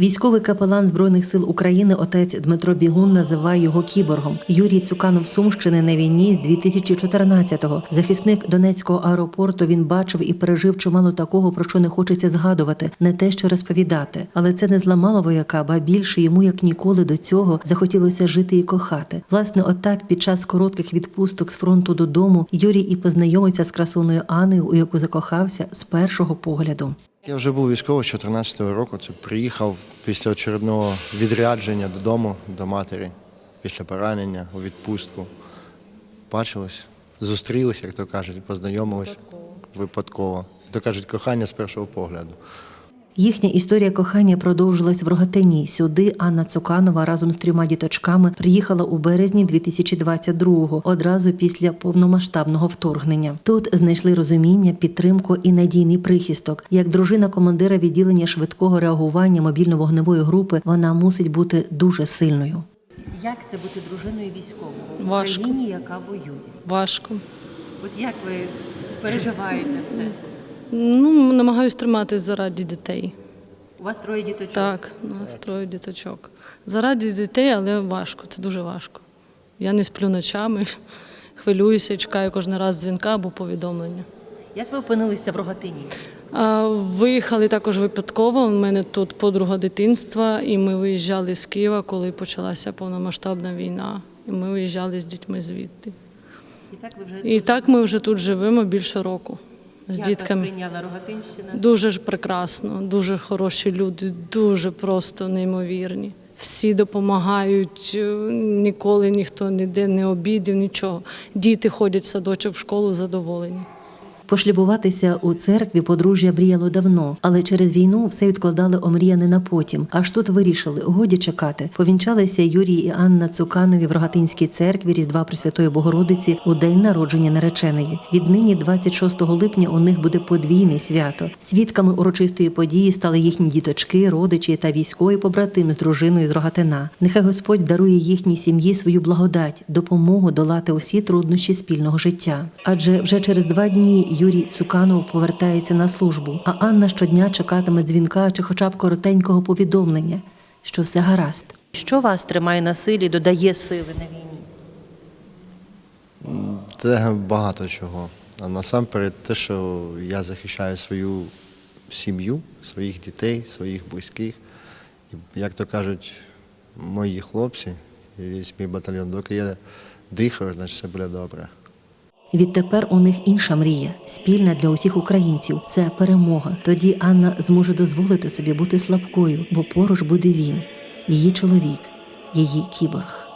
Військовий капелан Збройних сил України отець Дмитро Бігун називає його кіборгом. Юрій Цуканов Сумщини на війні з 2014-го. Захисник Донецького аеропорту він бачив і пережив чимало такого, про що не хочеться згадувати, не те, що розповідати. Але це не зламало вояка, ба більше йому як ніколи до цього захотілося жити і кохати. Власне, отак під час коротких відпусток з фронту додому Юрій і познайомиться з красуною Анею, у яку закохався з першого погляду. Я вже був військовий з 14-го року. Це приїхав після очередного відрядження додому до матері, після поранення у відпустку. Бачилось, зустрілися, як то кажуть, познайомилися випадково. Як то кажуть, кохання з першого погляду. Їхня історія кохання продовжилась в Рогатині. Сюди Анна Цуканова разом з трьома діточками приїхала у березні 2022-го, одразу після повномасштабного вторгнення. Тут знайшли розуміння, підтримку і надійний прихисток. Як дружина командира відділення швидкого реагування мобільно-вогневої групи, вона мусить бути дуже сильною. Як це бути дружиною військового в Важко. Україні, яка воює? Важко. От як ви переживаєте все це? Ну, намагаюсь триматись заради дітей. У вас троє діточок. Так, у нас троє діточок. Заради дітей, але важко, це дуже важко. Я не сплю ночами, хвилююся, і чекаю кожен раз дзвінка або повідомлення. Як ви опинилися в Рогатині? А, Виїхали також випадково. У мене тут подруга дитинства, і ми виїжджали з Києва, коли почалася повномасштабна війна. І ми виїжджали з дітьми звідти. І так ви вже І так ми вже тут живемо більше року з дітками. прийняла Рогатинщина? Дуже ж прекрасно, дуже хороші люди, дуже просто неймовірні. Всі допомагають, е, ніколи ніхто ніде не обідів, нічого. Діти ходять в садочок в школу задоволені. Пошлюбуватися у церкві подружжя мріяло давно, але через війну все відкладали омріяне на потім. Аж тут вирішили годі чекати. Повінчалися Юрій і Анна Цуканові в Рогатинській церкві Різдва Пресвятої Богородиці у день народження нареченої. Віднині, 26 липня, у них буде подвійне свято. Свідками урочистої події стали їхні діточки, родичі та військові побратим з дружиною з Рогатина. Нехай Господь дарує їхній сім'ї свою благодать, допомогу долати усі труднощі спільного життя. Адже вже через два дні Юрій Цуканов повертається на службу, а Анна щодня чекатиме дзвінка чи хоча б коротенького повідомлення, що все гаразд. Що вас тримає на силі, додає сили на війні? Це багато чого. А насамперед те, що я захищаю свою сім'ю, своїх дітей, своїх близьких. І, як то кажуть, мої хлопці, і весь мій батальйон, доки я дихаю, значить все буде добре. Відтепер у них інша мрія, спільна для усіх українців. Це перемога. Тоді Анна зможе дозволити собі бути слабкою, бо поруч буде він, її чоловік, її кіборг.